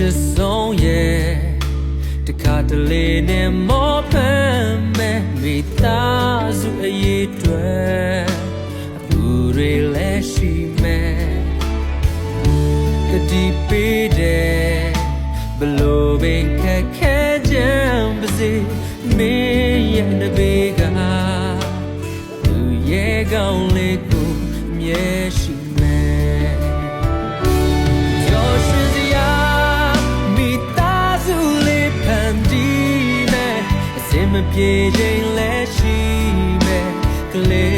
ချစ်ဆုံးရဲ့တခါတလေနဲ့မောဖမ်းမဲ့မိသားစုအရေးတွေအပူတွေလည်းရှိမဲ့ကတိပေးတယ်ဘလို့ပင်ခက်ခဲကြံပါစေမင်းရဲ့နဘေးကသူရဲ့ကောင်းလေးကိုမြဲရှိ မပြေချိန်လည်းရှိပဲကလေး